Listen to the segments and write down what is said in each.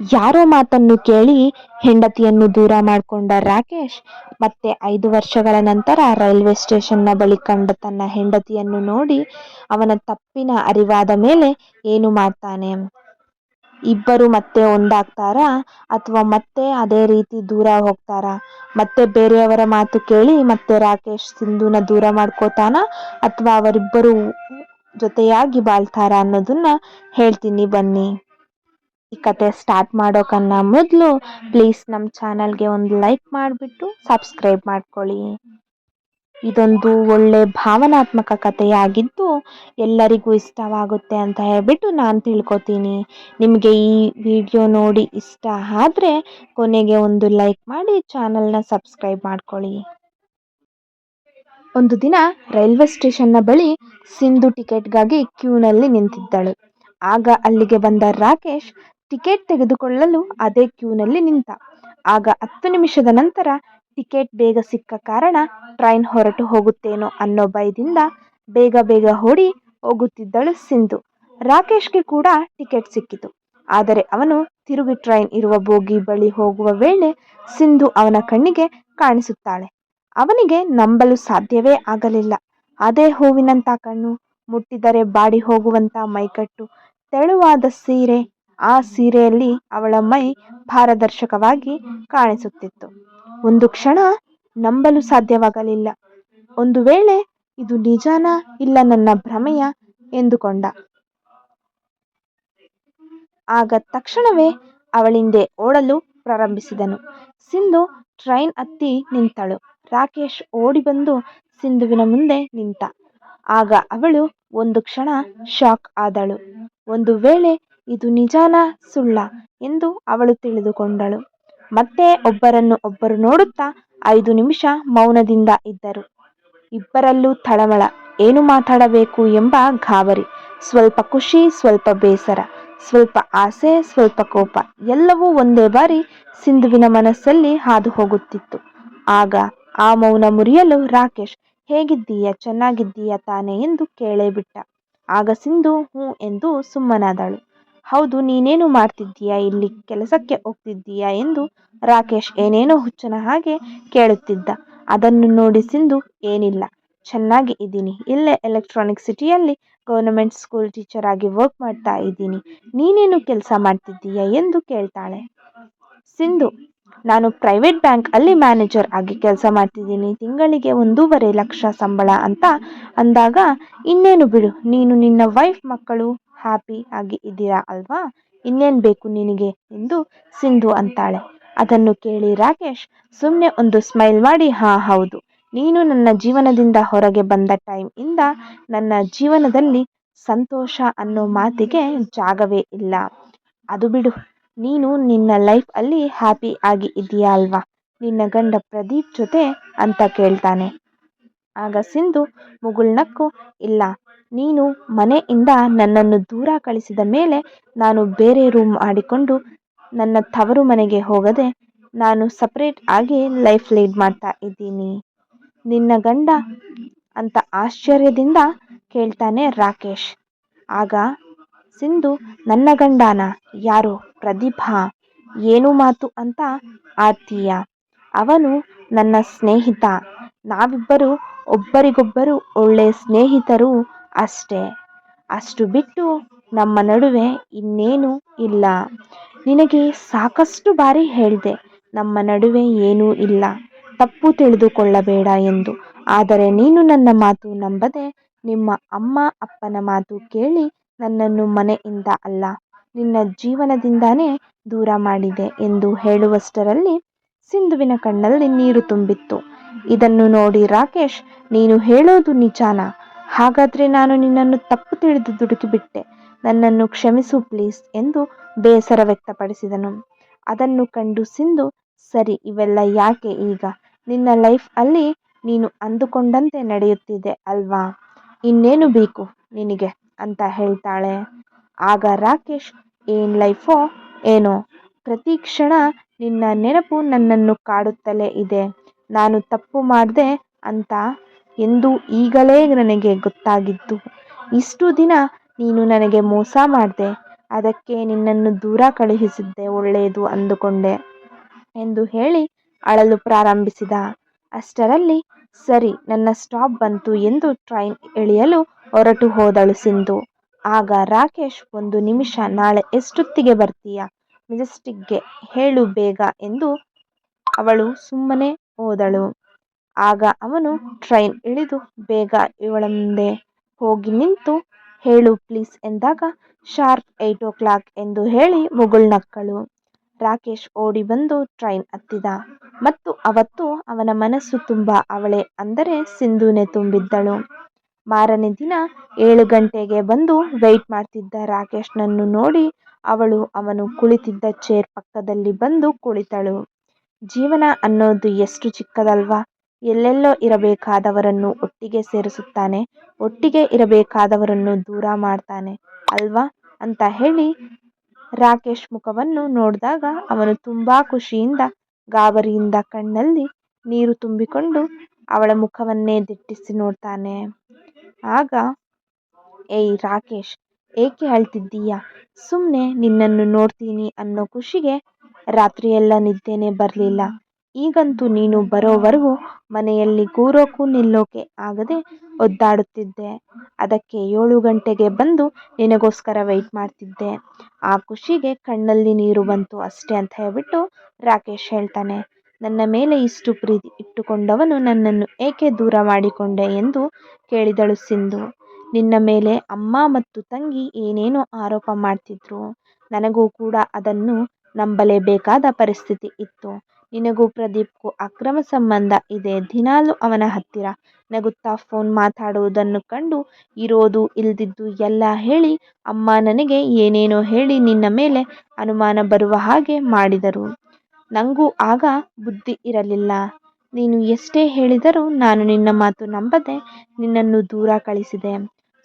ಯಾರೋ ಮಾತನ್ನು ಕೇಳಿ ಹೆಂಡತಿಯನ್ನು ದೂರ ಮಾಡಿಕೊಂಡ ರಾಕೇಶ್ ಮತ್ತೆ ಐದು ವರ್ಷಗಳ ನಂತರ ರೈಲ್ವೆ ಸ್ಟೇಷನ್ನ ಬಳಿ ಕಂಡ ತನ್ನ ಹೆಂಡತಿಯನ್ನು ನೋಡಿ ಅವನ ತಪ್ಪಿನ ಅರಿವಾದ ಮೇಲೆ ಏನು ಮಾಡ್ತಾನೆ? ಇಬ್ಬರು ಮತ್ತೆ ಒಂದಾಗ್ತಾರಾ ಅಥವಾ ಮತ್ತೆ ಅದೇ ರೀತಿ ದೂರ ಹೋಗ್ತಾರಾ? ಮತ್ತೆ ಬೇರೆಯವರ ಮಾತು ಕೇಳಿ ಮತ್ತೆ ರಾಕೇಶ್ ಸಿಂಧುನ ದೂರ ಮಾಡ್ಕೋತಾನ ಅಥವಾ ಅವರಿಬ್ಬರು ಜೊತೆಯಾಗಿ ಬಾಳ್ತಾರ ಅನ್ನೋದನ್ನ ಹೇಳ್ತೀನಿ ಬನ್ನಿ. ಈ ಕತೆ ಸ್ಟಾರ್ಟ್ ಮಾಡೋಕನ್ನ ಮೊದಲು ಪ್ಲೀಸ್ ನಮ್ಮ ಚಾನಲ್ಗೆ ಒಂದು ಲೈಕ್ ಮಾಡಿಬಿಟ್ಟು ಸಬ್ಸ್ಕ್ರೈಬ್ ಮಾಡ್ಕೊಳ್ಳಿ. ಇದೊಂದು ಒಳ್ಳೆ ಭಾವನಾತ್ಮಕ ಕಥೆಯಾಗಿದ್ದು ಎಲ್ಲರಿಗೂ ಇಷ್ಟವಾಗುತ್ತೆ ಅಂತ ಹೇಳ್ಬಿಟ್ಟು ನಾನು ತಿಳ್ಕೊತೀನಿ. ನಿಮಗೆ ಈ ವಿಡಿಯೋ ನೋಡಿ ಇಷ್ಟ ಆದರೆ ಕೊನೆಗೆ ಒಂದು ಲೈಕ್ ಮಾಡಿ ಚಾನಲ್ನ ಸಬ್ಸ್ಕ್ರೈಬ್ ಮಾಡ್ಕೊಳ್ಳಿ. ಒಂದು ದಿನ ರೈಲ್ವೆ ಸ್ಟೇಷನ್ನ ಬಳಿ ಸಿಂಧು ಟಿಕೆಟ್ಗಾಗಿ ಕ್ಯೂನಲ್ಲಿ ನಿಂತಿದ್ದಳು. ಆಗ ಅಲ್ಲಿಗೆ ಬಂದ ರಾಕೇಶ್ ಟಿಕೆಟ್ ತೆಗೆದುಕೊಳ್ಳಲು ಅದೇ ಕ್ಯೂನಲ್ಲಿ ನಿಂತ. ಆಗ ಹತ್ತು ನಿಮಿಷದ ನಂತರ ಟಿಕೆಟ್ ಬೇಗ ಸಿಕ್ಕ ಕಾರಣ ಟ್ರೈನ್ ಹೊರಟು ಹೋಗುತ್ತೇನೋ ಅನ್ನೋ ಭಯದಿಂದ ಬೇಗ ಬೇಗ ಓಡಿ ಹೋಗುತ್ತಿದ್ದಳು ಸಿಂಧು. ರಾಕೇಶ್ಗೆ ಕೂಡ ಟಿಕೆಟ್ ಸಿಕ್ಕಿತು. ಆದರೆ ಅವನು ತಿರುಗಿ ಟ್ರೈನ್ ಇರುವ ಬೋಗಿ ಬಳಿ ಹೋಗುವ ವೇಳೆ ಸಿಂಧು ಅವನ ಕಣ್ಣಿಗೆ ಕಾಣಿಸುತ್ತಾಳೆ. ಅವನಿಗೆ ನಂಬಲು ಸಾಧ್ಯವೇ ಆಗಲಿಲ್ಲ. ಅದೇ ಹೂವಿನಂಥ ಕಣ್ಣು, ಮುಟ್ಟಿದರೆ ಬಾಡಿ ಹೋಗುವಂಥ ಮೈಕಟ್ಟು, ತೆಳುವಾದ ಸೀರೆ ಆ ಸೀರೆಯಲ್ಲಿ ಅವಳ ಮೈ ಪಾರದರ್ಶಕವಾಗಿ ಕಾಣಿಸುತ್ತಿತ್ತು. ಒಂದು ಕ್ಷಣ ನಂಬಲು ಸಾಧ್ಯವಾಗಲಿಲ್ಲ. ಒಂದು ವೇಳೆ ಇದು ನಿಜಾನ ಇಲ್ಲ ನನ್ನ ಭ್ರಮೆಯ? ಎಂದುಕೊಂಡ. ಆಗ ತಕ್ಷಣವೇ ಅವಳಿಂದೆ ಓಡಲು ಪ್ರಾರಂಭಿಸಿದನು. ಸಿಂಧು ಟ್ರೈನ್ ಹತ್ತಿ ನಿಂತಳು. ರಾಕೇಶ್ ಓಡಿ ಬಂದು ಸಿಂಧುವಿನ ಮುಂದೆ ನಿಂತ. ಆಗ ಅವಳು ಒಂದು ಕ್ಷಣ ಶಾಕ್ ಆದಳು. ಒಂದು ವೇಳೆ ಇದು ನಿಜಾನ? ಸುಳ್ಳ ಎಂದು ಅವಳು ತಿಳಿದುಕೊಂಡಳು. ಮತ್ತೆ ಒಬ್ಬರನ್ನು ಒಬ್ಬರು ನೋಡುತ್ತಾ ಐದು ನಿಮಿಷ ಮೌನದಿಂದ ಇದ್ದರು. ಇಬ್ಬರಲ್ಲೂ ತಳಮಳ ಏನು ಮಾತಾಡಬೇಕು ಎಂಬ ಗಾಬರಿ. ಸ್ವಲ್ಪ ಖುಷಿ, ಸ್ವಲ್ಪ ಬೇಸರ, ಸ್ವಲ್ಪ ಆಸೆ, ಸ್ವಲ್ಪ ಕೋಪ. ಎಲ್ಲವೂ ಒಂದೇ ಬಾರಿ ಸಿಂಧುವಿನ ಮನಸ್ಸಲ್ಲಿ ಹಾದು ಹೋಗುತ್ತಿತ್ತು ಆಗ ಆ ಮೌನ ಮುರಿಯಲು ರಾಕೇಶ್, ಹೇಗಿದ್ದೀಯ? ಚೆನ್ನಾಗಿದ್ದೀಯ ತಾನೆ? ಎಂದು ಕೇಳೇಬಿಟ್ಟ. ಆಗ ಸಿಂಧು, ಹ್ಞೂ ಎಂದು ಸುಮ್ಮನಾದಳು. ಹೌದು, ನೀನೇನು ಮಾಡ್ತಿದ್ದೀಯಾ? ಇಲ್ಲಿ ಕೆಲಸಕ್ಕೆ ಹೋಗ್ತಿದ್ದೀಯಾ? ಎಂದು ರಾಕೇಶ್ ಏನೇನೋ ಹುಚ್ಚನ ಹಾಗೆ ಕೇಳುತ್ತಿದ್ದ. ಅದನ್ನು ನೋಡಿ ಸಿಂಧು, ಏನಿಲ್ಲ, ಚೆನ್ನಾಗಿ ಇದ್ದೀನಿ. ಇಲ್ಲೇ ಎಲೆಕ್ಟ್ರಾನಿಕ್ ಸಿಟಿಯಲ್ಲಿ ಗೌರ್ನಮೆಂಟ್ ಸ್ಕೂಲ್ ಟೀಚರ್ ಆಗಿ ವರ್ಕ್ ಮಾಡ್ತಾ ಇದ್ದೀನಿ. ನೀನೇನು ಕೆಲಸ ಮಾಡ್ತಿದ್ದೀಯಾ? ಎಂದು ಕೇಳ್ತಾಳೆ. ಸಿಂಧು, ನಾನು ಪ್ರೈವೇಟ್ ಬ್ಯಾಂಕ್ ಅಲ್ಲಿ ಮ್ಯಾನೇಜರ್ ಆಗಿ ಕೆಲಸ ಮಾಡ್ತಿದ್ದೀನಿ. ತಿಂಗಳಿಗೆ ಒಂದೂವರೆ ಲಕ್ಷ ಸಂಬಳ ಅಂತ ಅಂದಾಗ, ಇನ್ನೇನು ಬಿಡು, ನೀನು ನಿನ್ನ ವೈಫ್ ಮಕ್ಕಳು ಹ್ಯಾಪಿ ಆಗಿ ಇದ್ದೀರಾ ಅಲ್ವಾ? ಇನ್ನೇನು ಬೇಕು ನಿನಗೆ ಎಂದು ಸಿಂಧು ಅಂತಾಳೆ. ಅದನ್ನು ಕೇಳಿ ರಾಕೇಶ್ ಸುಮ್ಮನೆ ಒಂದು ಸ್ಮೈಲ್ ಮಾಡಿ, ಹಾ, ಹೌದು. ನೀನು ನನ್ನ ಜೀವನದಿಂದ ಹೊರಗೆ ಬಂದ ಟೈಮ್ ಇಂದ ನನ್ನ ಜೀವನದಲ್ಲಿ ಸಂತೋಷ ಅನ್ನೋ ಮಾತಿಗೆ ಜಾಗವೇ ಇಲ್ಲ. ಅದು ಬಿಡು. ನೀನು ನಿನ್ನ ಲೈಫ್ ಅಲ್ಲಿ ಹ್ಯಾಪಿ ಆಗಿ ಇದೆಯಾ ಅಲ್ವಾ? ನಿನ್ನ ಗಂಡ ಪ್ರದೀಪ್ ಜೊತೆ ಅಂತ ಕೇಳ್ತಾನೆ. ಆಗ ಸಿಂಧು ಮುಗುಳ್ನಕ್ಕು, ಇಲ್ಲ. ನೀನು ಮನೆಯಿಂದ ನನ್ನನ್ನು ದೂರ ಕಳಿಸಿದ ಮೇಲೆ ನಾನು ಬೇರೆ ರೂಮ್ ಮಾಡಿಕೊಂಡು ನನ್ನ ತವರು ಮನೆಗೆ ಹೋಗದೆ ನಾನು ಸಪ್ರೇಟ್ ಆಗಿ ಲೈಫ್ ಲೀಡ್ ಮಾಡ್ತಾ ಇದ್ದೀನಿ. ನಿನ್ನ ಗಂಡ ಅಂತ ಆಶ್ಚರ್ಯದಿಂದ ಕೇಳ್ತಾನೆ ರಾಕೇಶ್. ಆಗ ಸಿಂಧು, ನನ್ನ ಗಂಡಾನ? ಯಾರು? ಪ್ರತಿಭಾ ಏನು ಮಾತು ಅಂತ ಆರ್ತೀಯ ಅವನು ನನ್ನ ಸ್ನೇಹಿತ. ನಾವಿಬ್ಬರು ಒಬ್ಬರಿಗೊಬ್ಬರು ಒಳ್ಳೆ ಸ್ನೇಹಿತರು ಅಷ್ಟೇ. ಅಷ್ಟು ಬಿಟ್ಟು ನಮ್ಮ ನಡುವೆ ಇನ್ನೇನು ಇಲ್ಲ. ನಿನಗೆ ಸಾಕಷ್ಟು ಬಾರಿ ಹೇಳಿದೆ, ನಮ್ಮ ನಡುವೆ ಏನೂ ಇಲ್ಲ. ತಪ್ಪು ತಿಳಿದುಕೊಳ್ಳಬೇಡ ಎಂದು. ಆದರೆ ನೀನು ನನ್ನ ಮಾತು ನಂಬದೆ, ನಿಮ್ಮ ಅಮ್ಮ ಅಪ್ಪನ ಮಾತು ಕೇಳಿ ನನ್ನನ್ನು ಮನೆಯಿಂದ ಅಲ್ಲ, ನಿನ್ನ ಜೀವನದಿಂದಾನೇ ದೂರ ಮಾಡಿದೆ ಎಂದು ಹೇಳುವಷ್ಟರಲ್ಲಿ ಸಿಂಧುವಿನ ಕಣ್ಣಲ್ಲಿ ನೀರು ತುಂಬಿತ್ತು. ಇದನ್ನು ನೋಡಿ ರಾಕೇಶ್, ನೀನು ಹೇಳೋದು ನಿಜಾನಾ? ಹಾಗಾದ್ರೆ ನಾನು ನಿನ್ನನ್ನು ತಪ್ಪು ತಿಳಿದು ದುಡುಕಿಬಿಟ್ಟೆ. ನನ್ನನ್ನು ಕ್ಷಮಿಸು ಪ್ಲೀಸ್ ಎಂದು ಬೇಸರ ವ್ಯಕ್ತಪಡಿಸಿದನು. ಅದನ್ನು ಕಂಡು ಸಿಂಧು, ಸರಿ ಇವೆಲ್ಲ ಯಾಕೆ ಈಗ? ನಿನ್ನ ಲೈಫ್ ಅಲ್ಲಿ ನೀನು ಅಂದುಕೊಂಡಂತೆ ನಡೆಯುತ್ತಿದೆ ಅಲ್ವಾ? ಇನ್ನೇನು ಬೇಕು ನಿನಗೆ? ಅಂತ ಹೇಳ್ತಾಳೆ. ಆಗ ರಾಕೇಶ್, ಏನ್ ಲೈಫೋ ಏನೋ? ಪ್ರತಿ ಕ್ಷಣ ನಿನ್ನ ನೆನಪು ನನ್ನನ್ನು ಕಾಡುತ್ತಲೇ ಇದೆ. ನಾನು ತಪ್ಪು ಮಾಡಿದೆ ಅಂತ ಎಂದು ಈಗಲೇ ನನಗೆ ಗೊತ್ತಾಗಿದ್ದು ಇಷ್ಟು ದಿನ ನೀನು ನನಗೆ ಮೋಸ ಮಾಡಿದೆ, ಅದಕ್ಕೆ ನಿನ್ನನ್ನು ದೂರ ಕಳುಹಿಸಿದ್ದೆ, ಒಳ್ಳೆಯದು ಅಂದುಕೊಂಡೆ ಎಂದು ಹೇಳಿ ಅಳಲು ಪ್ರಾರಂಭಿಸಿದ. ಅಷ್ಟರಲ್ಲಿ, ಸರಿ, ನನ್ನ ಸ್ಟಾಪ್ ಬಂತು ಎಂದು ಟ್ರೈನ್ ಇಳಿಯಲು ಹೊರಟು ಹೋದಳು ಸಿಂಧು. ಆಗ ರಾಕೇಶ್, ಒಂದು ನಿಮಿಷ, ನಾಳೆ ಎಷ್ಟೊತ್ತಿಗೆ ಬರ್ತೀಯ? ಮೆಜೆಸ್ಟಿಕ್ಗೆ ಹೇಳು ಬೇಗ ಎಂದು ಅವಳು ಸುಮ್ಮನೆ ಹೋದಳು. ಆಗ ಅವನು ಟ್ರೈನ್ ಇಳಿದು ಬೇಗ ಇವಳ ಮುಂದೆ ಹೋಗಿ ನಿಂತು, ಹೇಳು ಪ್ಲೀಸ್ ಎಂದಾಗ, ಶಾರ್ಪ್ ಏಟ್ ಓ ಕ್ಲಾಕ್ ಎಂದು ಹೇಳಿ ಮುಗುಳ್ನಕ್ಕಳು ರಾಕೇಶ್ ಓಡಿ ಬಂದು ಟ್ರೈನ್ ಹತ್ತಿದ. ಮತ್ತು ಅವತ್ತು ಅವನ ಮನಸ್ಸು ತುಂಬ ಅವಳೆ ಅಂದರೆ ಸಿಂಧೂನೆ ತುಂಬಿದ್ದಳು. ಮಾರನೇ ದಿನ ಏಳು ಗಂಟೆಗೆ ಬಂದು ವೆಯ್ಟ್ ಮಾಡ್ತಿದ್ದ ರಾಕೇಶ್ನನ್ನು ನೋಡಿ ಅವಳು ಅವನು ಕುಳಿತಿದ್ದ ಚೇರ್ ಪಕ್ಕದಲ್ಲಿ ಬಂದು ಕುಳಿತಳು. ಜೀವನ ಅನ್ನೋದು ಎಷ್ಟು ಚಿಕ್ಕದಲ್ವಾ? ಎಲ್ಲೆಲ್ಲೋ ಇರಬೇಕಾದವರನ್ನು ಒಟ್ಟಿಗೆ ಸೇರಿಸುತ್ತಾನೆ, ಒಟ್ಟಿಗೆ ಇರಬೇಕಾದವರನ್ನು ದೂರ ಮಾಡ್ತಾನೆ. ಅಲ್ವಾ? ಅಂತ ಹೇಳಿ ರಾಕೇಶ್ ಮುಖವನ್ನು ನೋಡಿದಾಗ ಅವನು ತುಂಬಾ ಖುಷಿಯಿಂದ ಗಾಬರಿಯಿಂದ ಕಣ್ಣಲ್ಲಿ ನೀರು ತುಂಬಿಕೊಂಡು ಅವಳ ಮುಖವನ್ನೇ ದಿಟ್ಟಿಸಿ ನೋಡ್ತಾನೆ. ಆಗ, ಏಯ್ ರಾಕೇಶ್, ಏಕೆ ಅಳ್ತಿದ್ದೀಯ? ಸುಮ್ಮನೆ ನಿನ್ನನ್ನು ನೋಡ್ತೀನಿ ಅನ್ನೋ ಖುಷಿಗೆ ರಾತ್ರಿಯೆಲ್ಲ ನಿದ್ದೆನೇ ಬರಲಿಲ್ಲ. ಈಗಂತೂ ನೀನು ಬರೋವರೆಗೂ ಮನೆಯಲ್ಲಿ ಕೂರೋಕ್ಕೂ ನಿಲ್ಲೋಕೆ ಆಗದೆ ಒದ್ದಾಡುತ್ತಿದ್ದೆ. ಅದಕ್ಕೆ ಏಳು ಗಂಟೆಗೆ ಬಂದು ನಿನಗೋಸ್ಕರ ವೆಯ್ಟ್ ಮಾಡ್ತಿದ್ದೆ. ಆ ಖುಷಿಗೆ ಕಣ್ಣಲ್ಲಿ ನೀರು ಬಂತು ಅಷ್ಟೇ ಅಂತ ಹೇಳ್ಬಿಟ್ಟು ರಾಕೇಶ್ ಹೇಳ್ತಾನೆ, ನನ್ನ ಮೇಲೆ ಇಷ್ಟು ಪ್ರೀತಿ ಇಟ್ಟುಕೊಂಡವನು ನನ್ನನ್ನು ಏಕೆ ದೂರ ಮಾಡಿಕೊಂಡೆ ಎಂದು ಕೇಳಿದಳು ಸಿಂಧು. ನಿನ್ನ ಮೇಲೆ ಅಮ್ಮ ಮತ್ತು ತಂಗಿ ಏನೇನೋ ಆರೋಪ ಮಾಡ್ತಿದ್ರು. ನನಗೂ ಕೂಡ ಅದನ್ನು ನಂಬಲೇಬೇಕಾದ ಪರಿಸ್ಥಿತಿ ಇತ್ತು. ನಿನಗೂ ಪ್ರದೀಪ್ಗೂ ಅಕ್ರಮ ಸಂಬಂಧ ಇದೆ. ದಿನಾಲೂ ಅವನ ಹತ್ತಿರ ನಗುತ್ತಾ ಫೋನ್ ಮಾತಾಡುವುದನ್ನು ಕಂಡು ಇರೋದು ಇಲ್ದಿದ್ದು ಎಲ್ಲ ಹೇಳಿ ಅಮ್ಮ ನನಗೆ ಏನೇನೋ ಹೇಳಿ ನಿನ್ನ ಮೇಲೆ ಅನುಮಾನ ಬರುವ ಹಾಗೆ ಮಾಡಿದರು. ನಂಗೂ ಆಗ ಬುದ್ಧಿ ಇರಲಿಲ್ಲ. ನೀನು ಎಷ್ಟೇ ಹೇಳಿದರೂ ನಾನು ನಿನ್ನ ಮಾತು ನಂಬದೆ ನಿನ್ನನ್ನು ದೂರ ಕಳಿಸಿದೆ.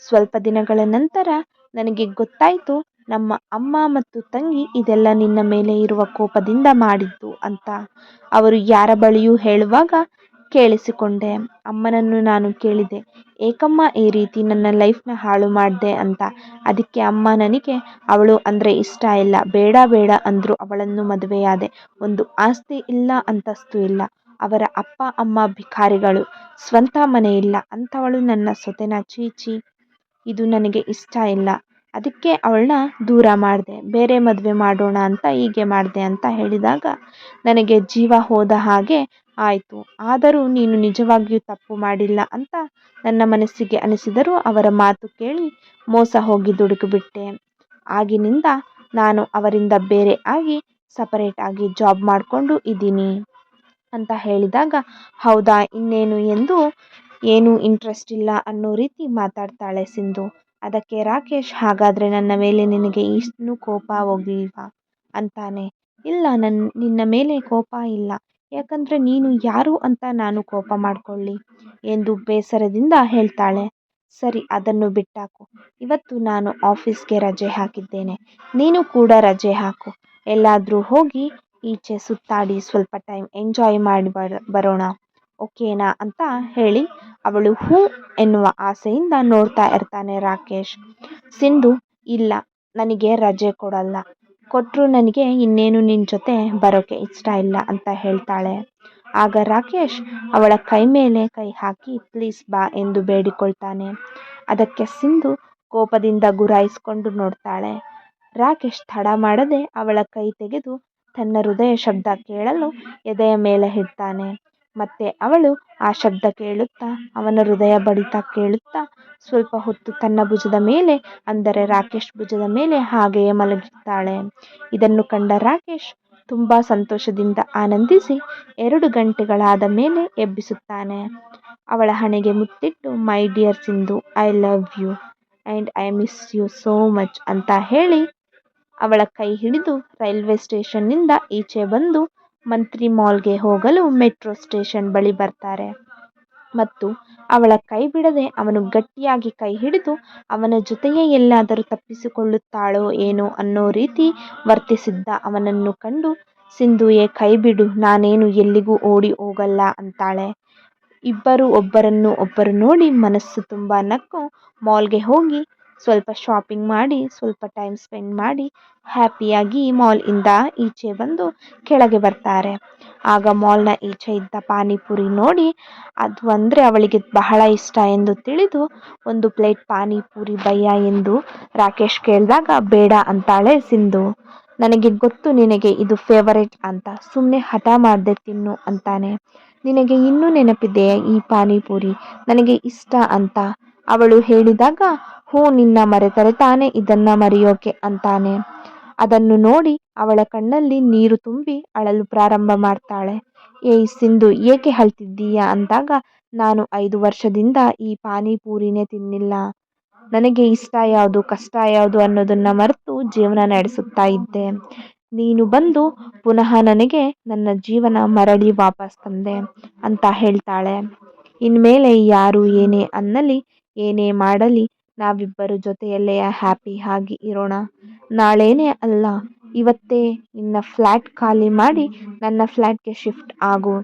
ಸ್ವಲ್ಪ ದಿನಗಳ ನಂತರ ನನಗೆ ಗೊತ್ತಾಯ್ತು ನಮ್ಮ ಅಮ್ಮ ಮತ್ತು ತಂಗಿ ಇದೆಲ್ಲ ನಿನ್ನ ಮೇಲೆ ಇರುವ ಕೋಪದಿಂದ ಮಾಡಿದ್ದು ಅಂತ ಅವರು ಯಾರ ಬಳಿಯೂ ಹೇಳುವಾಗ ಕೇಳಿಸಿಕೊಂಡೆ. ಅಮ್ಮನನ್ನು ನಾನು ಕೇಳಿದೆ, ಏಕಮ್ಮ, ಈ ರೀತಿ ನನ್ನ ಲೈಫ್ನ ಹಾಳು ಮಾಡಿದೆ ಅಂತ. ಅದಕ್ಕೆ ಅಮ್ಮ ನನಗೆ, ಅವಳು ಅಂದರೆ ಇಷ್ಟ ಇಲ್ಲ, ಬೇಡ ಬೇಡ ಅಂದರೂ ಅವಳನ್ನು ಮದುವೆಯಾದೆ. ಒಂದು ಆಸ್ತಿ ಇಲ್ಲ, ಅಂತಸ್ತು ಇಲ್ಲ. ಅವರ ಅಪ್ಪ, ಅಮ್ಮ ಭಿಕಾರಿಗಳು, ಸ್ವಂತ ಮನೆ ಇಲ್ಲ, ಅಂಥವಳು ನನ್ನ ಸೊತೆನ ಛೀ, ಇದು ನನಗೆ ಇಷ್ಟ ಇಲ್ಲ. ಅದಕ್ಕೆ ಅವಳನ್ನ ದೂರ ಮಾಡಿದೆ. ಬೇರೆ ಮದುವೆ ಮಾಡೋಣ ಅಂತ ಹೀಗೆ ಮಾಡಿದೆ ಅಂತ ಹೇಳಿದಾಗ ನನಗೆ ಜೀವ ಹೋದ ಹಾಗೆ ಆಯಿತು. ಆದರೂ ನೀನು ನಿಜವಾಗಿಯೂ ತಪ್ಪು ಮಾಡಿಲ್ಲ ಅಂತ ನನ್ನ ಮನಸ್ಸಿಗೆ ಅನಿಸಿದರೂ ಅವರ ಮಾತು ಕೇಳಿ ಮೋಸ ಹೋಗಿ ದುಡುಕಿಬಿಟ್ಟೆ. ಆಗಿನಿಂದ ನಾನು ಅವರಿಂದ ಬೇರೆ ಆಗಿ ಸಪರೇಟ್ ಆಗಿ ಜಾಬ್ ಮಾಡಿಕೊಂಡು ಇದ್ದೀನಿ ಅಂತ ಹೇಳಿದಾಗ, ಹೌದಾ ಇನ್ನೇನು ಎಂದು? ಏನೂ ಇಂಟ್ರೆಸ್ಟ್ ಇಲ್ಲ ಅನ್ನೋ ರೀತಿ ಮಾತಾಡ್ತಾಳೆ ಸಿಂಧು. ಅದಕ್ಕೆ ರಾಕೇಶ್, ಹಾಗಾದರೆ ನನ್ನ ಮೇಲೆ ನಿನಗೆ ಇನ್ನೂ ಕೋಪ ಹೋಗ್ಲಿಲ್ವಾ? ಅಂತಾನೆ. ಇಲ್ಲ ನನ್ನ ನಿನ್ನ ಮೇಲೆ ಕೋಪ ಇಲ್ಲ. ಯಾಕಂದರೆ ನೀನು ಯಾರು ಅಂತ ನಾನು ಕೋಪ ಮಾಡಿಕೊಳ್ಳಿ ಎಂದು ಬೇಸರದಿಂದ ಹೇಳ್ತಾಳೆ. ಸರಿ, ಅದನ್ನು ಬಿಟ್ಟಾಕು. ಇವತ್ತು ನಾನು ಆಫೀಸ್ಗೆ ರಜೆ ಹಾಕಿದ್ದೇನೆ. ನೀನು ಕೂಡ ರಜೆ ಹಾಕು. ಎಲ್ಲಾದರೂ ಹೋಗಿ ಈಚೆ ಸುತ್ತಾಡಿ ಸ್ವಲ್ಪ ಟೈಮ್ ಎಂಜಾಯ್ ಮಾಡಿ ಬರೋಣ. ಓಕೆನಾ ಅಂತ ಹೇಳಿ ಅವಳು ಹ್ಞೂ ಎನ್ನುವ ಆಸೆಯಿಂದ ನೋಡ್ತಾ ಇರ್ತಾನೆ ರಾಕೇಶ್. ಸಿಂಧು, ಇಲ್ಲ, ನನಗೆ ರಜೆ ಕೊಡಲ್ಲ. ಕೊಟ್ಟರು ನನಗೆ ಇನ್ನೇನು ನಿನ್ನ ಜೊತೆ ಬರೋಕ್ಕೆ ಇಷ್ಟ ಇಲ್ಲ ಅಂತ ಹೇಳ್ತಾಳೆ. ಆಗ ರಾಕೇಶ್ ಅವಳ ಕೈ ಮೇಲೆ ಕೈ ಹಾಕಿ, ಪ್ಲೀಸ್ ಬಾ ಎಂದು ಬೇಡಿಕೊಳ್ತಾನೆ. ಅದಕ್ಕೆ ಸಿಂಧು ಕೋಪದಿಂದ ಗುರಾಯಿಸ್ಕೊಂಡು ನೋಡ್ತಾಳೆ. ರಾಕೇಶ್ ತಡ ಮಾಡದೆ ಅವಳ ಕೈ ತೆಗೆದು ತನ್ನ ಹೃದಯ ಶಬ್ದ ಕೇಳಲು ಎದೆಯ ಮೇಲೆ ಇಡ್ತಾನೆ. ಮತ್ತೆ ಅವಳು ಆ ಶಬ್ದ ಕೇಳುತ್ತಾ, ಅವನ ಹೃದಯ ಬಡಿತ ಕೇಳುತ್ತಾ, ಸ್ವಲ್ಪ ಹೊತ್ತು ತನ್ನ ಭುಜದ ಮೇಲೆ, ಅಂದರೆ ರಾಕೇಶ್ ಭುಜದ ಮೇಲೆ ಹಾಗೆಯೇ ಮಲಗಿರ್ತಾಳೆ ಇದನ್ನು ಕಂಡ ರಾಕೇಶ್ ತುಂಬ ಸಂತೋಷದಿಂದ ಆನಂದಿಸಿ ಎರಡು ಗಂಟೆಗಳಾದ ಮೇಲೆ ಎಬ್ಬಿಸುತ್ತಾನೆ. ಅವಳ ಹಣೆಗೆ ಮುತ್ತಿಟ್ಟು my dear Sindhu I love you and I miss you so much ಅಂತ ಹೇಳಿ ಅವಳ ಕೈ ಹಿಡಿದು ರೈಲ್ವೆ ಸ್ಟೇಷನ್ನಿಂದ ಈಚೆ ಬಂದು ಮಂತ್ರಿ ಮಾಲ್ಗೆ ಹೋಗಲು ಮೆಟ್ರೋ ಸ್ಟೇಷನ್ ಬಳಿ ಬರ್ತಾರೆ. ಮತ್ತು ಅವಳ ಕೈ ಬಿಡದೆ ಅವನು ಗಟ್ಟಿಯಾಗಿ ಕೈ ಹಿಡಿದು ಅವನ ಜೊತೆಯೇ ಎಲ್ಲಾದರೂ ತಪ್ಪಿಸಿಕೊಳ್ಳುತ್ತಾಳೋ ಏನೋ ಅನ್ನೋ ರೀತಿ ವರ್ತಿಸಿದ್ದ ಅವನನ್ನು ಕಂಡು ಸಿಂಧುಯೇ ಕೈ ಬಿಡು, ನಾನೇನು ಎಲ್ಲಿಗೂ ಓಡಿ ಹೋಗಲ್ಲ ಅಂತಾಳೆ. ಇಬ್ಬರು ಒಬ್ಬರನ್ನು ಒಬ್ಬರು ನೋಡಿ ಮನಸ್ಸು ತುಂಬ ನಕ್ಕು. ಮಾಲ್ಗೆ ಹೋಗಿ ಸ್ವಲ್ಪ ಶಾಪಿಂಗ್ ಮಾಡಿ, ಸ್ವಲ್ಪ ಟೈಮ್ ಸ್ಪೆಂಡ್ ಮಾಡಿ ಹ್ಯಾಪಿಯಾಗಿ ಮಾಲ್ಇಂದ ಈಚೆ ಬಂದು ಕೆಳಗೆ ಬರ್ತಾರೆ. ಆಗ ಮಾಲ್ನ ಈಚೆ ಇದ್ದ ಪಾನಿಪುರಿ ನೋಡಿ, ಅದು ಅಂದರೆ ಅವಳಿಗೆ ಬಹಳ ಇಷ್ಟ ಎಂದು ತಿಳಿದು, ಒಂದು ಪ್ಲೇಟ್ ಪಾನಿಪುರಿ ಬಯ್ಯ ಎಂದು ರಾಕೇಶ್ ಕೇಳಿದಾಗ, ಬೇಡ ಅಂತಾಳೆ ಸಿಂಧು. ನನಗೆ ಗೊತ್ತು ನಿನಗೆ ಇದು ಫೇವರೇಟ್ ಅಂತ ಸುಮ್ಮನೆ ಹಠ ಮಾಡದೆ ತಿನ್ನು ಅಂತಾನೆ. ನಿನಗೆ ಇನ್ನೂ ನೆನಪಿದೆ ಈ ಪಾನಿಪುರಿ? ನನಗೆ ಇಷ್ಟ ಅಂತ ಅವಳು ಹೇಳಿದಾಗ ಹ್ಞೂ ನಿನ್ನ ಮರೆತರೆ ತಾನೇ, ಇದನ್ನ ಮರೆಯೋಕೆ ಅಂತಾನೆ. ಅದನ್ನು ನೋಡಿ ಅವಳ ಕಣ್ಣಲ್ಲಿ ನೀರು ತುಂಬಿ ಅಳಲು ಪ್ರಾರಂಭ ಮಾಡ್ತಾಳೆ. ಏಯ್ ಸಿಂಧು, ಏಕೆ ಅಳ್ತಿದ್ದೀಯಾ? ಅಂದಾಗ, ನಾನು ಐದು ವರ್ಷದಿಂದ ಈ ಪಾನಿಪೂರಿನೇ ತಿನ್ನಿಲ್ಲ. ನನಗೆ ಇಷ್ಟ ಯಾವುದು, ಕಷ್ಟ ಯಾವುದು ಅನ್ನೋದನ್ನ ಮರೆತು ಜೀವನ ನಡೆಸುತ್ತಾ ಇದ್ದೆ. ನೀನು ಬಂದು ಪುನಃ ನನಗೆ ನನ್ನ ಜೀವನ ಮರಳಿ ವಾಪಸ್ ತಂದೆ ಅಂತ ಹೇಳ್ತಾಳೆ. ಇನ್ಮೇಲೆ ಯಾರು ಏನೇ ಅನ್ನಲಿ, ಏನೇ ಮಾಡಲಿ ನಾವಿಬ್ಬರು ಜೊತೆಯಲ್ಲೇ ಹ್ಯಾಪಿ ಆಗಿ ಇರೋಣ. ನಾಳೆನೇ ಅಲ್ಲ, ಇವತ್ತೇ ನಿನ್ನ ಫ್ಲ್ಯಾಟ್ ಖಾಲಿ ಮಾಡಿ ನನ್ನ ಫ್ಲ್ಯಾಟ್ಗೆ ಶಿಫ್ಟ್ ಆಗು.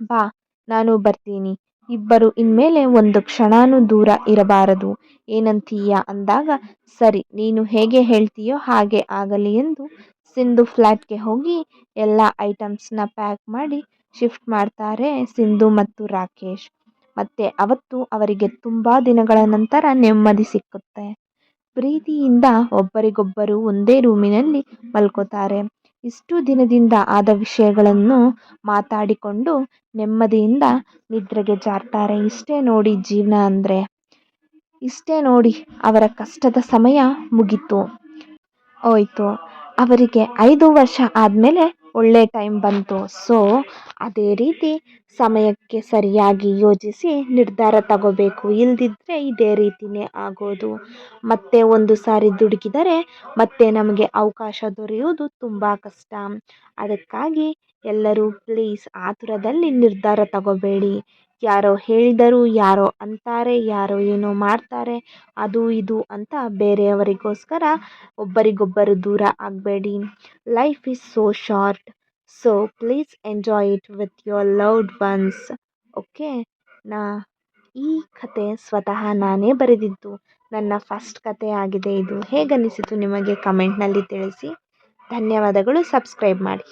ಬಾ, ನಾನು ಬರ್ತೀನಿ. ಇಬ್ಬರು ಇನ್ಮೇಲೆ ಒಂದು ಕ್ಷಣಾನು ದೂರ ಇರಬಾರದು. ಏನಂತೀಯ ಅಂದಾಗ, ಸರಿ, ನೀನು ಹೇಗೆ ಹೇಳ್ತೀಯೋ ಹಾಗೆ ಆಗಲಿ ಎಂದು ಸಿಂಧು ಫ್ಲ್ಯಾಟ್ಗೆ ಹೋಗಿ ಎಲ್ಲ ಐಟಮ್ಸ್ನ ಪ್ಯಾಕ್ ಮಾಡಿ ಶಿಫ್ಟ್ ಮಾಡ್ತಾರೆ ಸಿಂಧು ಮತ್ತು ರಾಕೇಶ್. ಮತ್ತೆ ಅವತ್ತು ಅವರಿಗೆ ತುಂಬ ದಿನಗಳ ನಂತರ ನೆಮ್ಮದಿ ಸಿಕ್ಕುತ್ತೆ. ಪ್ರೀತಿಯಿಂದ ಒಬ್ಬರಿಗೊಬ್ಬರು ಒಂದೇ ರೂಮಿನಲ್ಲಿ ಮಲ್ಕೋತಾರೆ. ಇಷ್ಟು ದಿನದಿಂದ ಆದ ವಿಷಯಗಳನ್ನು ಮಾತಾಡಿಕೊಂಡು ನೆಮ್ಮದಿಯಿಂದ ನಿದ್ರೆಗೆ ಜಾರ್ತಾರೆ. ಇಷ್ಟೇ ನೋಡಿ ಜೀವನ ಅಂದರೆ, ಇಷ್ಟೇ ನೋಡಿ ಅವರ ಕಷ್ಟದ ಸಮಯ ಮುಗೀತು. ಹೋಯ್ತು. ಅವರಿಗೆ ಐದು ವರ್ಷ ಆದಮೇಲೆ ಒಳ್ಳೆ ಟೈಮ್ ಬಂತು. ಸೊ ಅದೇ ರೀತಿ ಸಮಯಕ್ಕೆ ಸರಿಯಾಗಿ ಯೋಜಿಸಿ ನಿರ್ಧಾರ ತಗೋಬೇಕು. ಇಲ್ದಿದ್ರೆ ಇದೇ ರೀತಿನೇ ಆಗೋದು. ಮತ್ತೆ ಒಂದು ಸಾರಿ ದುಡುಕಿದರೆ ಮತ್ತೆ ನಮಗೆ ಅವಕಾಶ ದೊರೆಯುವುದು ತುಂಬ ಕಷ್ಟ. ಅದಕ್ಕಾಗಿ ಎಲ್ಲರೂ ಪ್ಲೀಸ್ ಆತುರದಲ್ಲಿ ನಿರ್ಧಾರ ತಗೋಬೇಡಿ. ಯಾರೋ ಹೇಳಿದರು ಯಾರೋ ಅಂತಾರೆ, ಯಾರೋ ಏನೋ ಮಾಡ್ತಾರೆ, ಅದು ಇದು ಅಂತ ಬೇರೆಯವರಿಗೋಸ್ಕರ ಒಬ್ಬರಿಗೊಬ್ಬರು ದೂರ ಆಗಬೇಡಿ. Life is so short so please enjoy it with your loved ones okay ನಾ ಈ ಕತೆ ಸ್ವತಃ ನಾನೇ ಬರೆದಿದ್ದು. ನನ್ನ ಫಸ್ಟ್ ಕತೆ ಆಗಿದೆ ಇದು. ಹೇಗನ್ನಿಸಿತು ನಿಮಗೆ ಕಮೆಂಟ್ನಲ್ಲಿ ತಿಳಿಸಿ. ಧನ್ಯವಾದಗಳು. ಸಬ್ಸ್ಕ್ರೈಬ್ ಮಾಡಿ.